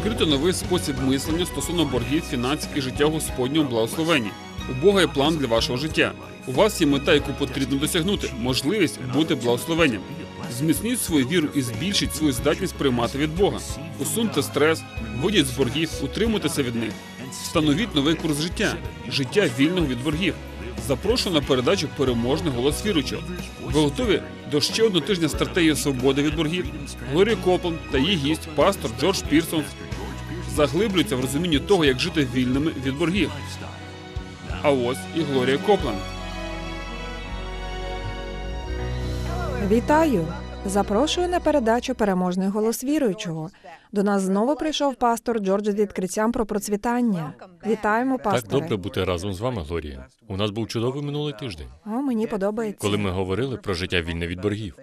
відкрити новий спосіб мислення стосовно боргів, фінансів і життя в Господньому благословенні. У Бога є план для вашого життя. У вас є мета, яку потрібно досягнути, можливість бути благословенням. Зміцніть свою віру і збільшіть свою здатність приймати від Бога. Усуньте стрес, вийдіть з боргів, утримуйтеся від них. Встановіть новий курс життя, життя вільного від боргів. Запрошую на передачу переможний голос віруючого. Ви готові до ще одного тижня стратегії свободи від боргів? Глорія Копланд та її гість, пастор Джордж Пірсон, заглиблюються в розумінні того, як жити вільними від боргів. А ось і Глорія Копланд. Вітаю! Запрошую на передачу Переможний голос віруючого. До нас знову прийшов пастор Джордж з відкриттям про процвітання. Вітаємо, Так добре бути разом з вами, Глорія. У нас був чудовий минулий тиждень, О, мені подобається. коли ми говорили про життя вільне від боргів.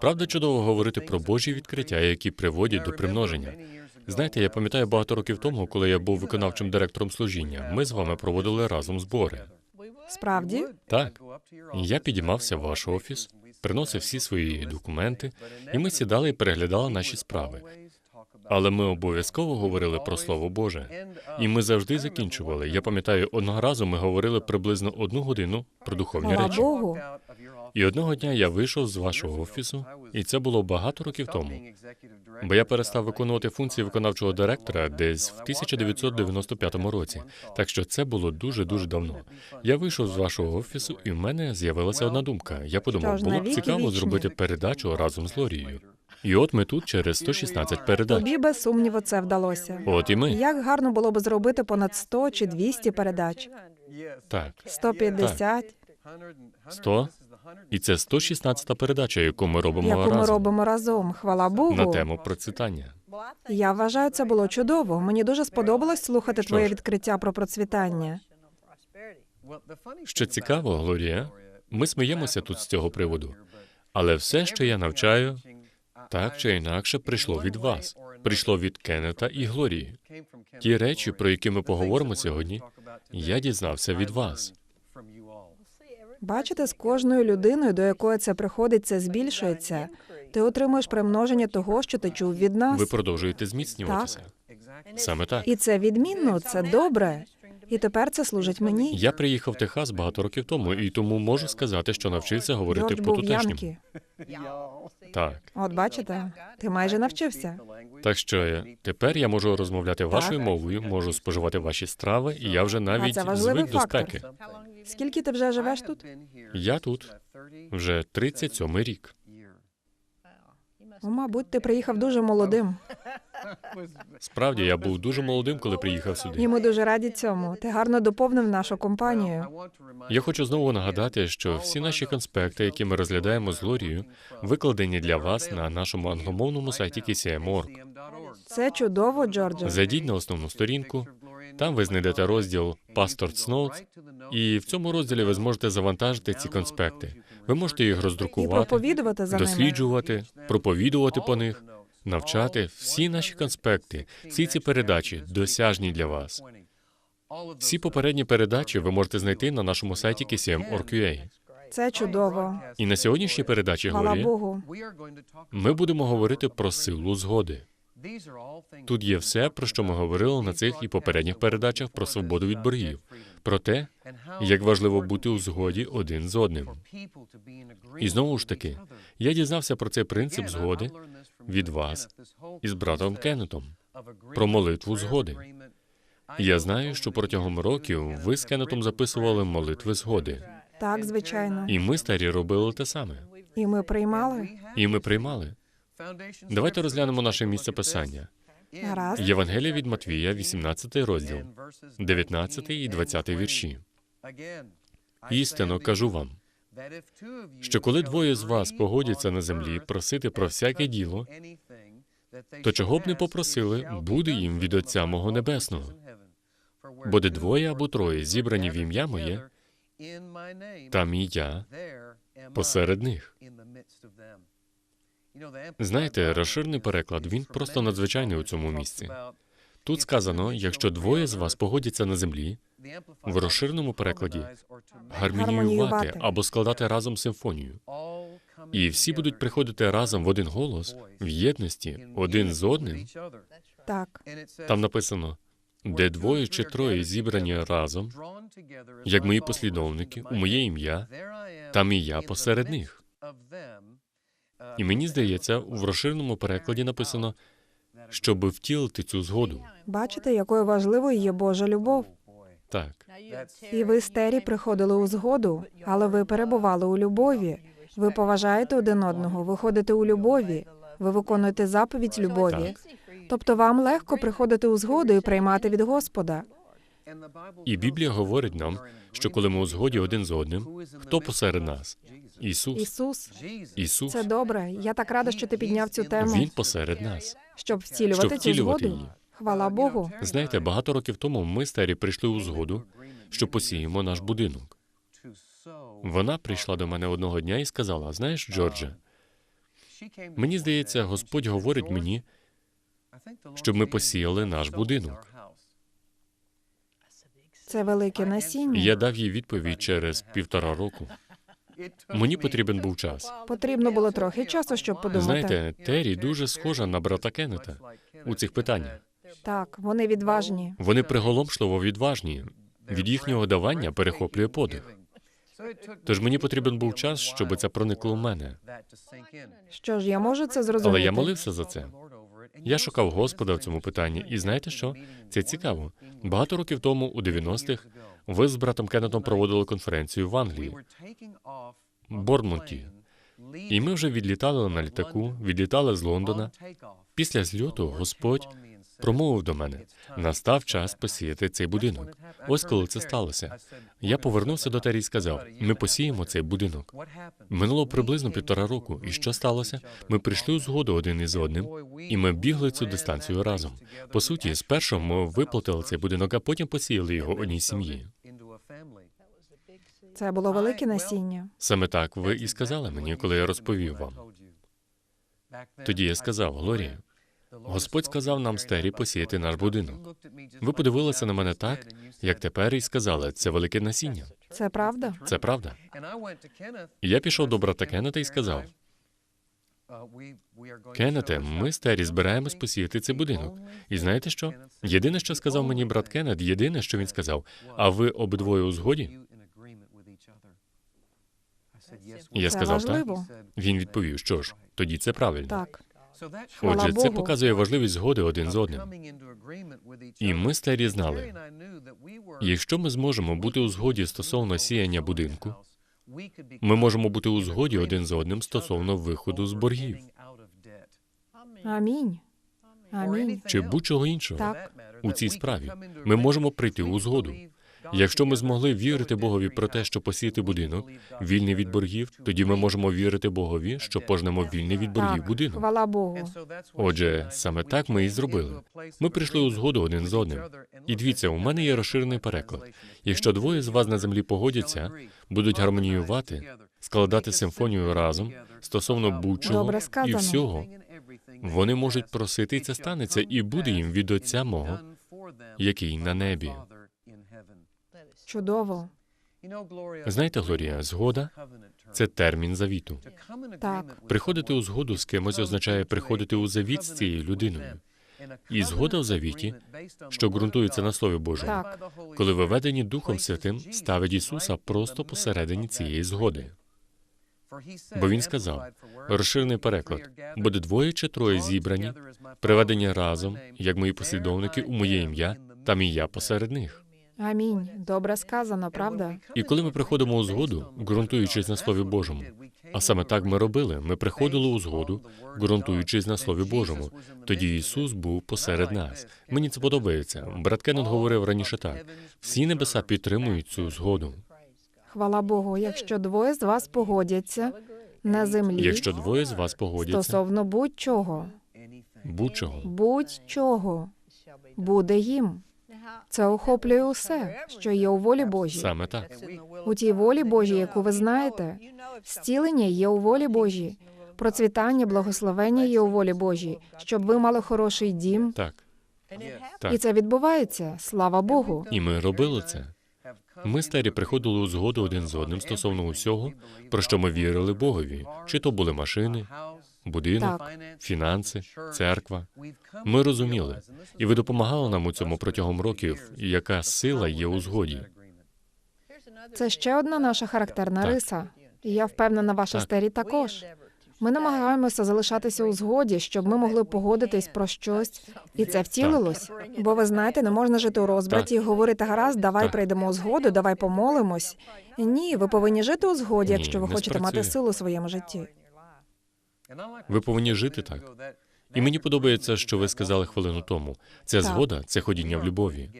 Правда, чудово говорити про Божі відкриття, які приводять до примноження. Знаєте, я пам'ятаю багато років тому, коли я був виконавчим директором служіння. Ми з вами проводили разом збори. Справді? Так, я підіймався в ваш офіс, приносив всі свої документи, і ми сідали і переглядали наші справи. Але ми обов'язково говорили про Слово Боже. І ми завжди закінчували. Я пам'ятаю, одного разу ми говорили приблизно одну годину про духовні Слава речі. Богу. І одного дня я вийшов з вашого офісу, і це було багато років тому. Бо я перестав виконувати функції виконавчого директора десь в 1995 році. Так що це було дуже дуже давно. Я вийшов з вашого офісу, і в мене з'явилася одна думка. Я подумав, було б цікаво зробити передачу разом з Лорією. І от ми тут через 116 передач. Тобі без сумніву це вдалося. От і ми. Як гарно було б зробити понад 100 чи 200 передач. Так, 150, 100. І це 116 передача, яку ми робимо яку ми робимо разом. Хвала Богу. на тему процвітання. Я вважаю, це було чудово. Мені дуже сподобалось слухати Що твоє ж? відкриття про процвітання. Що цікаво, Глорія, ми сміємося тут з цього приводу. Але все, що я навчаю, так чи інакше прийшло від вас, прийшло від Кеннета і Глорії. Ті речі, про які ми поговоримо сьогодні, я дізнався від вас. Бачите, з кожною людиною, до якої це приходить, це збільшується. Ти отримуєш примноження того, що ти чув від нас. Ви продовжуєте зміцнюватися. Саме так. І це відмінно, це добре. І тепер це служить мені. Я приїхав в Техас багато років тому, і тому можу сказати, що навчився говорити Джордж по був тутешньому. Янкі. Так. От бачите, ти майже навчився. Так що я тепер я можу розмовляти вашою мовою, можу споживати ваші страви, і я вже навіть це важливий звик до фактор. спеки. Скільки ти вже живеш тут? Я тут вже 37 рік. Ну, мабуть, ти приїхав дуже молодим. Справді, я був дуже молодим, коли приїхав І сюди. ми дуже раді цьому. Ти гарно доповнив нашу компанію. Я хочу знову нагадати, що всі наші конспекти, які ми розглядаємо з Лорією, викладені для вас на нашому англомовному сайті KCM.org. Це чудово, Джордже. Зайдіть на основну сторінку. Там ви знайдете розділ Pastor's Notes, і в цьому розділі ви зможете завантажити ці конспекти. Ви можете їх І роздрукувати, проповідувати за ними. досліджувати, проповідувати по них, навчати всі наші конспекти, всі ці передачі досяжні для вас. Всі попередні передачі ви можете знайти на нашому сайті KCM.org.ua. Це чудово. І на сьогоднішній передачі Хвала Глорія, Богу. ми будемо говорити про силу згоди. Тут є все, про що ми говорили на цих і попередніх передачах про свободу від боргів, про те, як важливо бути у згоді один з одним. І знову ж таки, я дізнався про цей принцип згоди від вас із братом Кеннетом про молитву згоди. Я знаю, що протягом років ви з Кеннетом записували молитви згоди, Так, звичайно. і ми старі робили те саме. І ми приймали. І ми приймали. Давайте розглянемо наше місце писання. Гаразд. Євангелія від Матвія, 18 розділ, 19 і 20 вірші. Істинно кажу вам, що коли двоє з вас погодяться на землі просити про всяке діло, то чого б не попросили, буде їм від Отця мого Небесного. Бо де двоє або троє зібрані в ім'я моє, там і я посеред них. Знаєте, розширений переклад він просто надзвичайний у цьому місці. Тут сказано, якщо двоє з вас погодяться на землі, в розширеному перекладі гармоніювати або складати разом симфонію. І всі будуть приходити разом в один голос, в єдності, один з одним. Так, Там написано, де двоє чи троє зібрані разом, як мої послідовники, у моє ім'я, там і я посеред них. І мені здається, в розширеному перекладі написано, щоб втілити цю згоду. бачите, якою важливою є Божа любов. Так, І ви з Тері приходили у згоду, але ви перебували у любові. Ви поважаєте один одного, ви ходите у любові, ви виконуєте заповідь любові. Тобто вам легко приходити у згоду і приймати від Господа. І Біблія говорить нам, що коли ми у згоді один з одним, хто посеред нас? Ісус. Ісус, Ісус. це добре. Я так рада, що ти підняв цю тему, Він посеред нас. щоб втілювати Щоб цю згоду. її. Хвала Богу. Знаєте, багато років тому ми з Тері прийшли у згоду, що посіємо наш будинок. Вона прийшла до мене одного дня і сказала: знаєш, Джордже, мені здається, Господь говорить мені, щоб ми посіяли наш будинок. Це велике насіння. я дав їй відповідь через півтора року. Мені потрібен був час. Потрібно було трохи часу, щоб подумати. Знаєте, Террі дуже схожа на брата Кеннета у цих питаннях. Так, вони відважні. Вони приголомшливо відважні. Від їхнього давання перехоплює подих. Тож мені потрібен був час, щоб це проникло в мене. Що ж, я можу це зрозуміти. Але я молився за це. Я шукав Господа в цьому питанні, і знаєте що? Це цікаво. Багато років тому, у 90-х, ви з братом Кеннетом проводили конференцію в Англії, Борнмуті. І ми вже відлітали на літаку, відлітали з Лондона. Після зльоту Господь промовив до мене: настав час посіяти цей будинок. Ось коли це сталося. Я повернувся до Террі і сказав: ми посіємо цей будинок. Минуло приблизно півтора року. І що сталося? Ми прийшли у згоду один із одним, і ми бігли цю дистанцію разом. По суті, спершу ми виплатили цей будинок, а потім посіяли його одній сім'ї. Це було велике насіння. Саме так ви і сказали мені, коли я розповів вам. Тоді я сказав, Глорія, Господь сказав нам з Террі посіяти наш будинок. Ви подивилися на мене так, як тепер, і сказали, це велике насіння. Це правда? Це правда. І я пішов до брата Кеннета і сказав: Кеннете, ми з Террі збираємось посіяти цей будинок. І знаєте що? Єдине, що сказав мені брат Кеннет, єдине, що він сказав, а ви обидвоє у згоді? І я сказав так. Він відповів, що ж, тоді це правильно. Так. Отже, це показує важливість згоди один з одним. І ми з Террі знали, якщо ми зможемо бути у згоді стосовно сіяння будинку, ми можемо бути у згоді один з одним стосовно виходу з боргів Амінь. Амінь. чи будь-чого іншого. Так. у цій справі. Ми можемо прийти у згоду. Якщо ми змогли вірити Богові про те, що посіяти будинок вільний від боргів, тоді ми можемо вірити Богові, що пожнемо вільний від боргів Так, будинок. хвала Богу. Отже, саме так ми і зробили. Ми прийшли у згоду один з одним. І дивіться, у мене є розширений переклад. Якщо двоє з вас на землі погодяться, будуть гармоніювати, складати симфонію разом стосовно будь-чого і всього, вони можуть просити, і це станеться, і буде їм від Отця мого, який на небі. Чудово. Знаєте, Глорія, згода це термін завіту. Так. Приходити у згоду з кимось означає приходити у завіт з цією людиною. І згода в завіті, що ґрунтується на Слові Божому, Так. коли ви ведені Духом Святим, ставить Ісуса просто посередині цієї згоди. Бо він сказав, розширений переклад, буде двоє чи троє зібрані, приведені разом, як мої послідовники у моє ім'я, там і я посеред них. Амінь. Добре сказано, правда? І коли ми приходимо у згоду, ґрунтуючись на Слові Божому, а саме так ми робили, ми приходили у згоду, ґрунтуючись на Слові Божому. Тоді Ісус був посеред нас. Мені це подобається. Брат Кеннет говорив раніше так: всі небеса підтримують цю згоду. Хвала Богу. Якщо двоє з вас погодяться на землі Якщо двоє з вас погодяться, стосовно будь-чого, будь-чого. будь-чого буде їм. Це охоплює усе, що є у волі Божій. Саме так. У тій волі Божій, яку ви знаєте, зцілення є у волі Божій, процвітання, благословення є у волі Божій, щоб ви мали хороший дім. Так. І це відбувається. Слава Богу. І ми робили це. Ми старі приходили у згоду один з одним стосовно усього, про що ми вірили Богові, чи то були машини, будинок, Так. фінанси, церква. Ми розуміли, і ви допомагали нам у цьому протягом років, яка сила є у згоді. Це ще одна наша характерна Так. риса. І я впевнена, ваша Так. стері також. Ми намагаємося залишатися у згоді, щоб ми могли погодитись про щось, і це втілилось. Бо ви знаєте, не можна жити у розбраті і говорити гаразд, давай Так. прийдемо у згоду, давай помолимось. Ні, ви повинні жити у згоді, Ні, якщо ви хочете мати силу у своєму житті. Ви повинні жити так. І мені подобається, що ви сказали хвилину тому. Це згода, це ходіння в любові.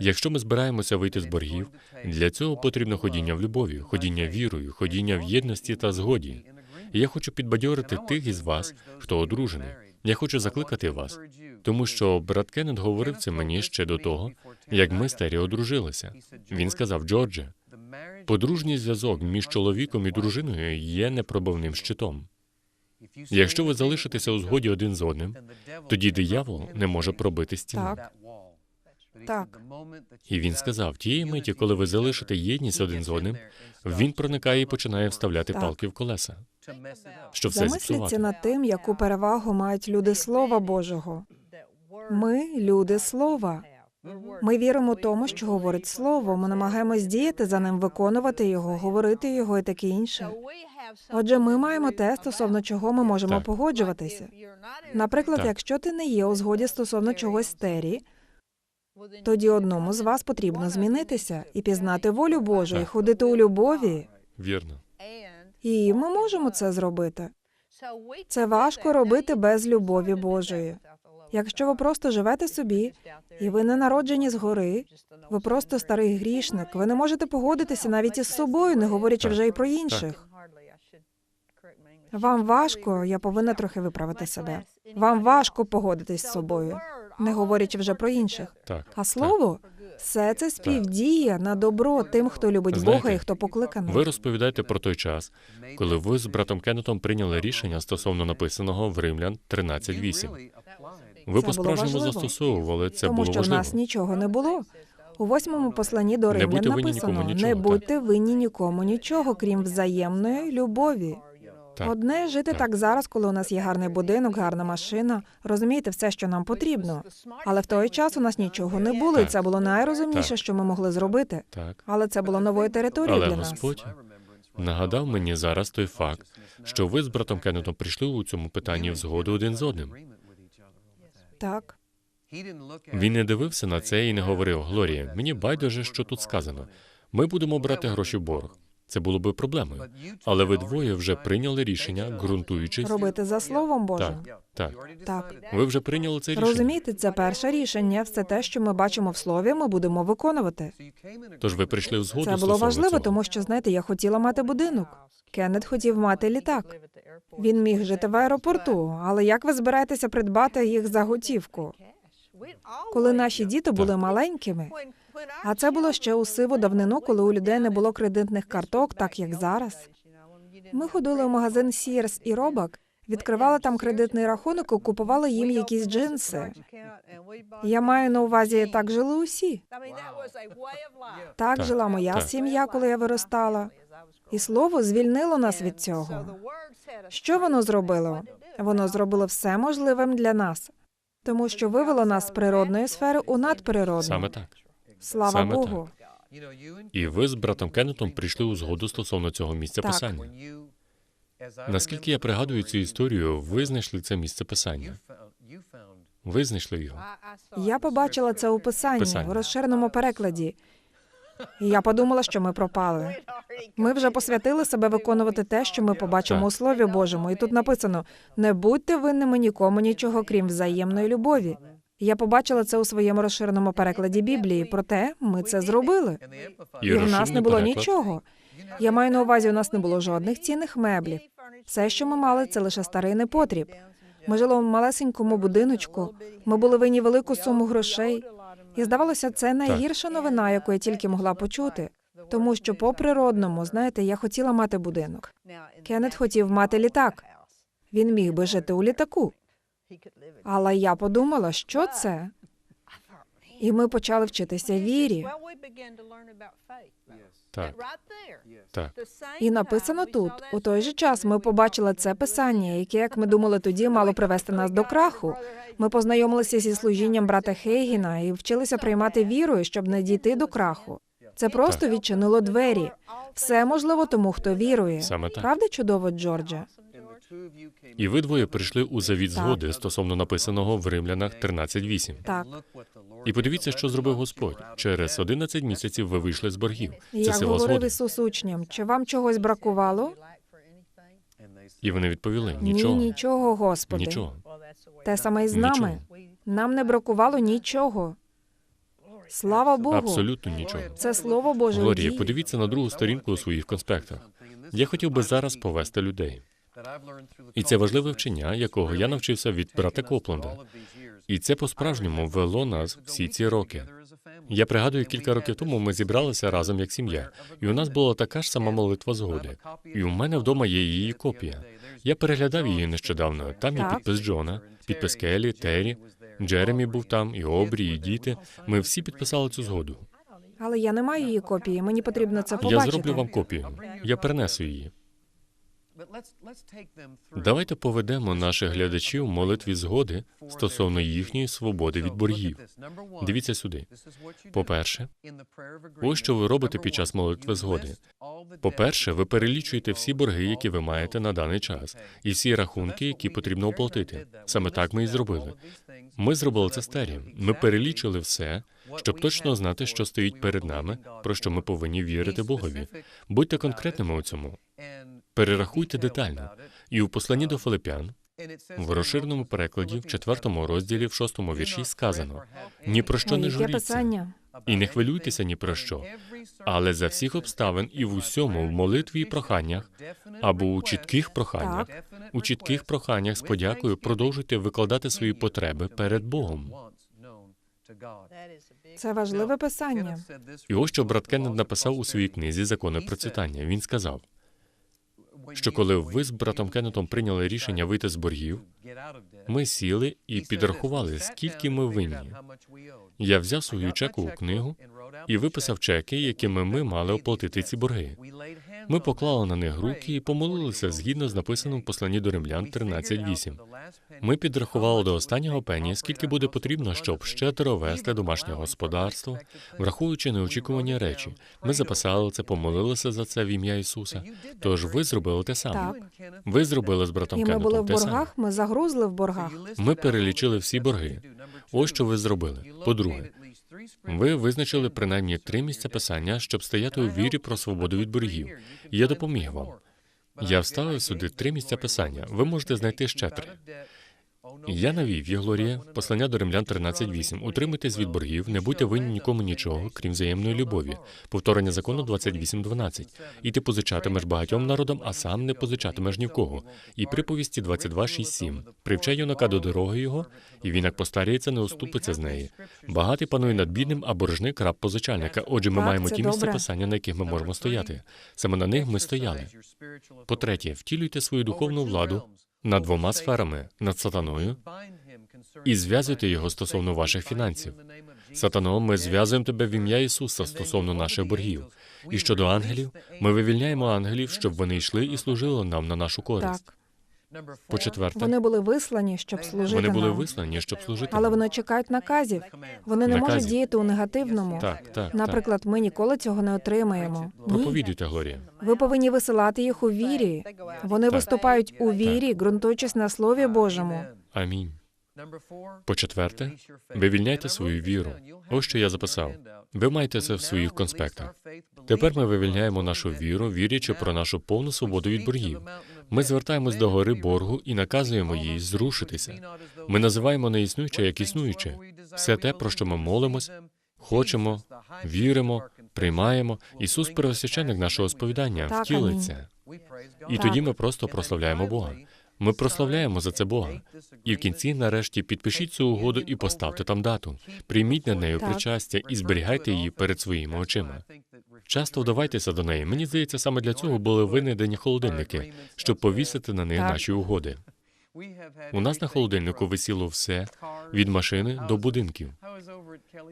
Якщо ми збираємося вийти з боргів, для цього потрібно ходіння в любові, ходіння вірою, ходіння в єдності та згоді. І я хочу підбадьорити тих із вас, хто одружений. Я хочу закликати вас, тому що брат Кеннет говорив це мені ще до того, як ми старі одружилися. Він сказав, Джордже, подружній зв'язок між чоловіком і дружиною є непробивним щитом. Якщо ви залишитеся у згоді один з одним, тоді диявол не може пробити стіну. Так. Так. І він сказав: тієї миті, коли ви залишите єдність один з одним, він проникає і починає вставляти Так. палки в колеса, щоб все Замисліться зіпсувати. над тим, яку перевагу мають люди Слова Божого. Ми люди Слова. Ми віримо тому, що говорить Слово. Ми намагаємось діяти за ним, виконувати його, говорити його і таке інше. Отже, ми маємо те, стосовно чого ми можемо Так. погоджуватися. Наприклад, Так. якщо ти не є у згоді стосовно чогось стері, тоді одному з вас потрібно змінитися і пізнати волю Божу, і ходити у любові. Вірно. І ми можемо це зробити. Це важко робити без любові Божої. Якщо ви просто живете собі, і ви не народжені згори, ви просто старий грішник. Ви не можете погодитися навіть із собою, не говорячи вже й про інших. Вам важко, я повинна трохи виправити себе. Вам важко погодитись з собою, не говорячи вже про інших. Так. А слово все це співдіє на добро тим, хто любить Знаєте, Бога і хто покликаний. Ви розповідаєте про той час, коли ви з братом Кеннетом прийняли рішення стосовно написаного в Римлян 13.8. Ви по-справжньому застосовували це тому було що в нас нічого не було. У восьмому посланні до Римлян будьте винні написано: нікому не нічого, так. будьте винні нікому нічого, крім взаємної любові. Так. Одне жити Так. зараз, коли у нас є гарний будинок, гарна машина. Розумієте, все, що нам потрібно. Але в той час у нас нічого не було, і Так. це було найрозумніше, що ми могли зробити. Так. Але це було новою територією Але для нас. Господь нагадав мені зараз той факт, що ви з братом Кеннетом прийшли у цьому питанні в згоду один з одним. Так, Він не дивився на це і не говорив: Глорія, мені байдуже, що тут сказано. Ми будемо брати гроші в борг. Це було би проблемою. Але ви двоє вже прийняли рішення, ґрунтуючись. робити за словом Божим. Так, так. Так. Ви вже прийняли це рішення. Розумієте, це перше рішення. Все те, що ми бачимо в слові, ми будемо виконувати. Тож ви прийшли в згоду. Це було важливо, цього. тому що знаєте, я хотіла мати будинок. Кеннет хотів мати літак. Він міг жити в аеропорту, але як ви збираєтеся придбати їх за готівку? Коли наші діти були маленькими, а це було ще у сиву давнину, коли у людей не було кредитних карток, так як зараз. Ми ходили в магазин Sears і Roebuck, відкривали там кредитний рахунок і купували їм якісь джинси. Я маю на увазі, так жили усі. Так Так, жила моя сім'я, коли я виростала. І слово звільнило нас від цього. Що воно зробило? Воно зробило все можливим для нас, тому що вивело нас з природної сфери у надприродну. Саме так. Слава саме Богу. І ви з братом Кеннетом прийшли у згоду стосовно цього місця Так. писання. Наскільки я пригадую цю історію, ви знайшли це місце писання. Ви знайшли його. Я побачила це у писанні, Писання. у розширеному перекладі. І я подумала, що ми пропали. Ми вже посвятили себе виконувати те, що ми побачимо у Слові Божому. І тут написано: не будьте винними нікому нічого, крім взаємної любові. Я побачила це у своєму розширеному перекладі Біблії. Проте ми це зробили. І І в нас не було нічого. Я маю на увазі, у нас не було жодних цінних меблів. Все, що ми мали, це лише старий непотріб. Ми жили в малесенькому будиночку. Ми були винні велику суму грошей. І здавалося, це найгірша новина, яку я тільки могла почути. Тому що по природному, знаєте, я хотіла мати будинок. Кеннет хотів мати літак. Він міг би жити у літаку. Але я подумала, що це? І ми почали вчитися вірі. Так, так. І написано тут. У той же час ми побачили це писання, яке, як ми думали тоді, мало привести нас до краху. Ми познайомилися зі служінням брата Хейгіна і вчилися приймати вірою, щоб не дійти до краху. Це просто відчинило двері. Все можливо тому, хто вірує. Саме так. Правда чудово, Джордже? І ви двоє прийшли у завіт згоди стосовно написаного в Римлянах 13.8. Так. І подивіться, що зробив Господь. Через 11 місяців ви вийшли з боргів. Це Як сила говорив згоди. Ісус учням, чи вам чогось бракувало? І вони відповіли: Ні, нічого, нічого, Господи. нічого. Те саме і з Нічого. нами. Нам не бракувало нічого. Слава Богу. Абсолютно нічого. Це слово Боже. Глорія, подивіться на другу сторінку у своїх конспектах. Я хотів би зараз повести людей. І це важливе вчення, якого я навчився від брата Копланда. І це по-справжньому вело нас всі ці роки. Я пригадую, кілька років тому ми зібралися разом як сім'я, і у нас була така ж сама молитва згоди. І у мене вдома є її копія. Я переглядав її нещодавно. Там є підпис Джона, підпис Келі, Террі, Джеремі був там, і Обрі, і діти. Ми всі підписали цю згоду. Але я не маю її копії. Мені потрібно це Я зроблю вам копію. Я перенесу її. Давайте поведемо наших глядачів в молитві згоди стосовно їхньої свободи від боргів. Дивіться сюди. По-перше, ось що ви робите під час молитви згоди. По-перше, ви перелічуєте всі борги, які ви маєте на даний час, і всі рахунки, які потрібно оплатити. Саме так ми і зробили. Ми зробили це з Террі. Ми перелічили все, щоб точно знати, що стоїть перед нами, про що ми повинні вірити Богові. Будьте конкретними у цьому. Перерахуйте детально. І у посланні до Филипян в розширеному перекладі, в четвертому розділі, в шостому вірші сказано: ні про що не журіться і не хвилюйтеся ні про що, але за всіх обставин і в усьому в молитві і проханнях або у чітких проханнях, у чітких проханнях з подякою продовжуйте викладати свої потреби перед Богом. Це важливе писання. І ось що брат Кеннет написав у своїй книзі Закони процвітання. Він сказав, що коли ви з братом Кеннетом прийняли рішення вийти з боргів, ми сіли і підрахували, скільки ми винні. Я взяв свою чекову книгу і виписав чеки, якими ми мали оплатити ці борги. Ми поклали на них руки і помолилися згідно з написаним в посланні до римлян 13.8. Ми підрахували до останнього пені, скільки буде потрібно, щоб щедро вести домашнє господарство, враховуючи неочікувані речі. Ми записали це, помолилися за це в ім'я Ісуса. Тож ви зробили те саме. Так. Ви зробили з братом І ми були Кеннетом в те саме. боргах, ми загрузли в боргах. Ми перелічили всі борги. Ось що ви зробили. По-друге, ви визначили принаймні три місця писання, щоб стояти у вірі про свободу від боргів. Я допоміг вам. Я вставив сюди три місця писання. Ви можете знайти ще три. Я навів є Глорія, послання до римлян 13.8. Утримуйтесь від боргів, не будьте винні нікому нічого, крім взаємної любові. Повторення закону 28.12. І ти позичатимеш багатьом народам, а сам не позичатимеш ні в кого. І приповісті 22.6.7. Привчай юнака до дороги його, і він як постаріється, не уступиться з неї. Багатий панує над бідним, а боржник раб позичальника. Отже, ми Так, маємо ті місця писання, на яких ми можемо стояти. Саме на них ми стояли. По-третє, втілюйте свою духовну владу над двома сферами над сатаною і зв'язуйте його стосовно ваших фінансів. Сатано, ми зв'язуємо тебе в ім'я Ісуса стосовно наших боргів. І щодо ангелів, ми вивільняємо ангелів, щоб вони йшли і служили нам на нашу користь. По четверте, Вони були вислані, щоб служити вони були нам. вислані, щоб служити. Але нам. вони чекають наказів. Вони не можуть діяти у негативному. Так, так, так. Наприклад, ми ніколи цього не отримаємо. Проповідуйте, Глорія. Ви повинні висилати їх у вірі. Вони виступають у вірі, ґрунтуючись на Слові Божому. Амінь. По четверте, вивільняйте свою віру. Ось що я записав. Ви маєте це в своїх конспектах. Тепер ми вивільняємо нашу віру, вірячи про нашу повну свободу від боргів. Ми звертаємось до гори боргу і наказуємо їй зрушитися. Ми називаємо неіснуюче як існуюче. Все те, про що ми молимось, хочемо, віримо, приймаємо. Ісус первосвященник нашого сповідання Так, втілиться. І тоді ми просто прославляємо Бога. Ми прославляємо за це Бога. І в кінці, нарешті, підпишіть цю угоду і поставте там дату. Прийміть над нею причастя і зберігайте її перед своїми очима. Часто вдавайтеся до неї. Мені здається, саме для цього були винайдені холодильники, щоб повісити на них наші угоди. У нас на холодильнику висіло все від машини до будинків.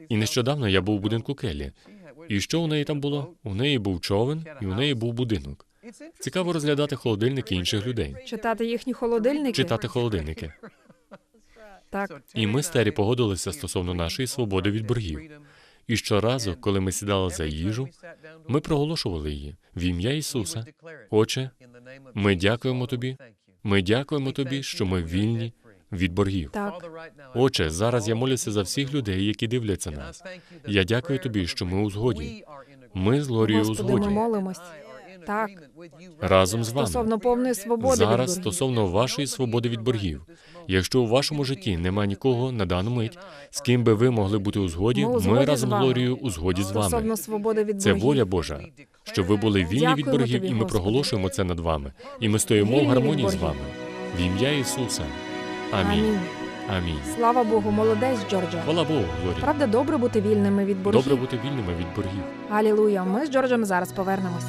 І нещодавно я був у будинку Келлі. І що у неї там було? У неї був човен, і у неї був будинок. Цікаво розглядати холодильники інших людей, Читати їхні холодильники. читати холодильники. Так. І ми з Тері погодилися стосовно нашої свободи від боргів. І щоразу, коли ми сідали за їжу, ми проголошували її в ім'я Ісуса. Отче, ми дякуємо тобі. Ми дякуємо тобі, що ми вільні від боргів. Так. Отче, зараз я молюся за всіх людей, які дивляться нас. Я дякую тобі, що ми у згоді. Ми з Лорією у Господи, ми згоді молимось. Так. разом з вами. Стосовно повної свободи Зараз від боргів. стосовно вашої свободи від боргів. Якщо у вашому житті нема нікого на дану мить, з ким би ви могли бути у згоді, Ми у згоді разом з вами. Лорією у згоді з вами. Стосовно свободи від Це боргів. воля Божа, щоб ви були вільні від Дякуємо боргів, тобі, і ми Господи. проголошуємо це над вами. І ми стоїмо Вільні в від гармонії з боргів. вами. В ім'я Ісуса. Амінь. Амінь. Амінь. Слава Богу, молодець, Джорджа. Хвала Богу, Глорія. Правда, добре бути вільними від боргів. Добре бути вільними від боргів. Алілуя. Ми з Джорджем зараз повернемось.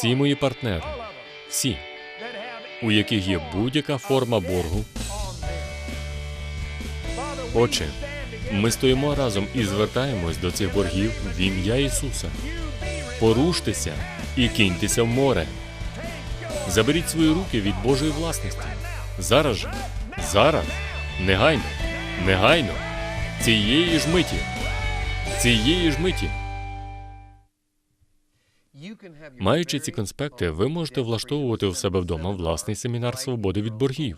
Всі мої партнери, всі, у яких є будь-яка форма боргу. Отче, ми стоїмо разом і звертаємось до цих боргів в ім'я Ісуса. Поруштеся і киньтеся в море. Заберіть свої руки від Божої власності. Зараз же, зараз, негайно, негайно, цієї ж миті, цієї ж миті. Маючи ці конспекти, ви можете влаштовувати у себе вдома власний семінар свободи від боргів.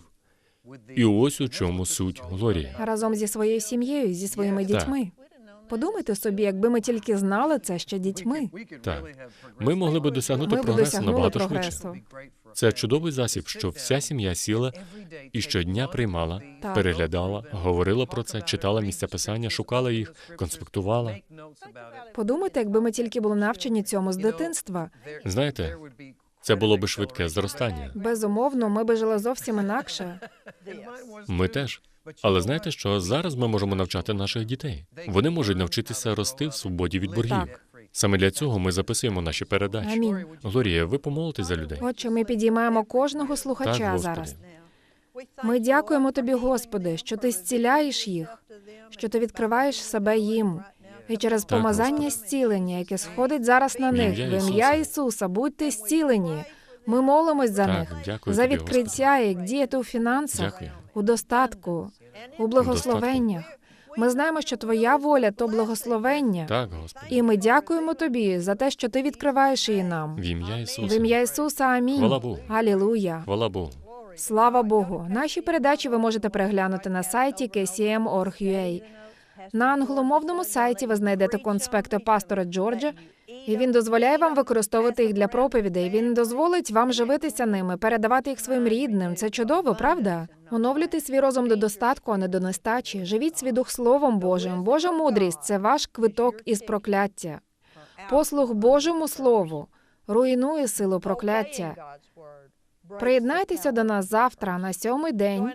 І ось у чому суть Глорія. Разом зі своєю сім'єю, зі своїми дітьми. Подумайте собі, якби ми тільки знали це ще дітьми. Так, ми могли би досягнути Ми прогресу набагато прогресу. швидше. Це чудовий засіб, що вся сім'я сіла і щодня приймала, Так. переглядала, говорила про це, читала місця писання, шукала їх, конспектувала. Подумайте, якби ми тільки були навчені цьому з дитинства. Знаєте, це було би швидке зростання. Безумовно, ми би жили зовсім інакше. Ми теж. Але знаєте, що зараз ми можемо навчати наших дітей. Вони можуть навчитися рости в свободі від боргів. Так. Саме для цього ми записуємо наші передачі. Амінь. Глорія, ви помолитесь за людей. Отче, ми підіймаємо кожного слухача Господи. зараз. Ми дякуємо тобі, Господи, що ти зціляєш їх, що ти відкриваєш себе їм. І через Так, помазання Господи. зцілення, яке сходить зараз на В них, в ім'я. Ісуса, будьте зцілені. Ми молимось за Так, них, дякую за тобі, відкриття, як діяти у фінансах, Дякую. у достатку, у благословеннях. Ми знаємо, що твоя воля то благословення. Так, Господи. І ми дякуємо тобі за те, що ти відкриваєш її нам. В ім'я В Ісуса. ім'я Ісуса, амінь. Хвала Богу. Алілуя. Хвала Богу. Слава Богу. Наші передачі ви можете переглянути на сайті kcm.org.ua. На англомовному сайті ви знайдете конспекти пастора Джорджа, і він дозволяє вам використовувати їх для проповідей. Він дозволить вам живитися ними, передавати їх своїм рідним. Це чудово, правда? Оновлюйте свій розум до достатку, а не до нестачі. Живіть свій дух Словом Божим. Божа мудрість це ваш квиток із прокляття. Послуг Божому Слову руйнує силу прокляття. Приєднайтеся до нас завтра на сьомий день.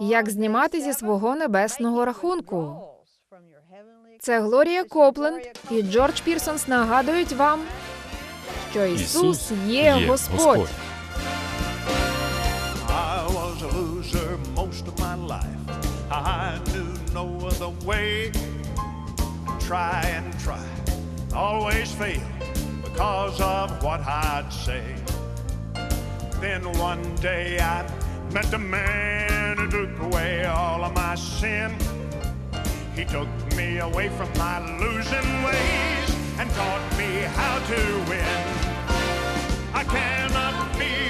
Як знімати зі свого небесного рахунку? Це Глорія Копленд і Джордж Пірсонс нагадують вам, що Ісус є Господь. Try and try, always fail because of what I'd say. Then one day I met the man who took away all of my sin. He took me away from my losing ways and taught me how to win. I cannot be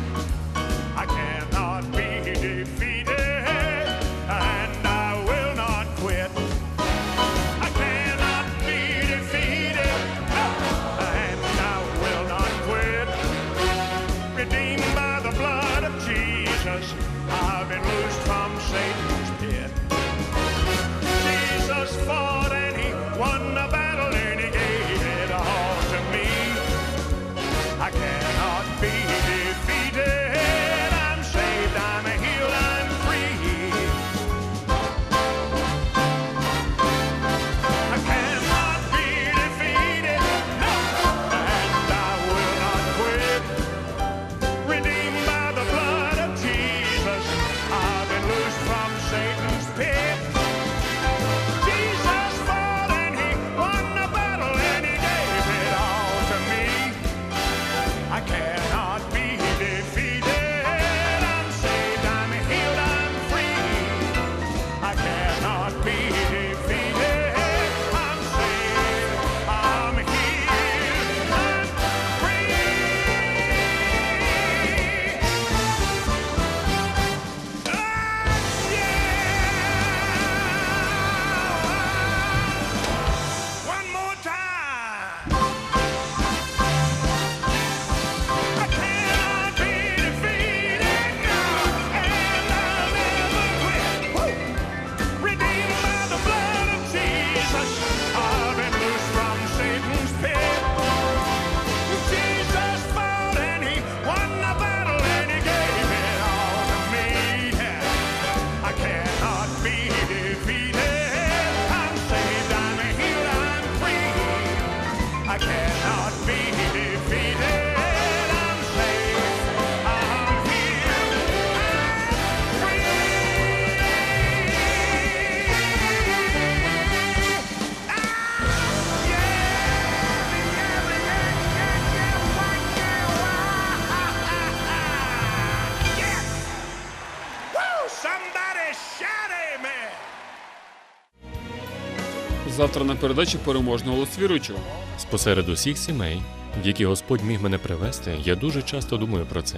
завтра на передачі переможного лоцвіручого. Спосеред усіх сімей, які Господь міг мене привести, я дуже часто думаю про це.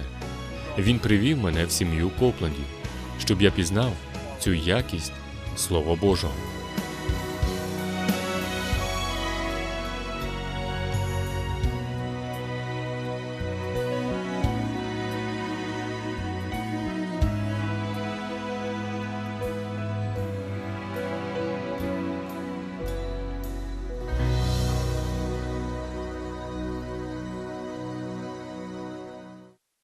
Він привів мене в сім'ю Коплендів, щоб я пізнав цю якість Слова Божого.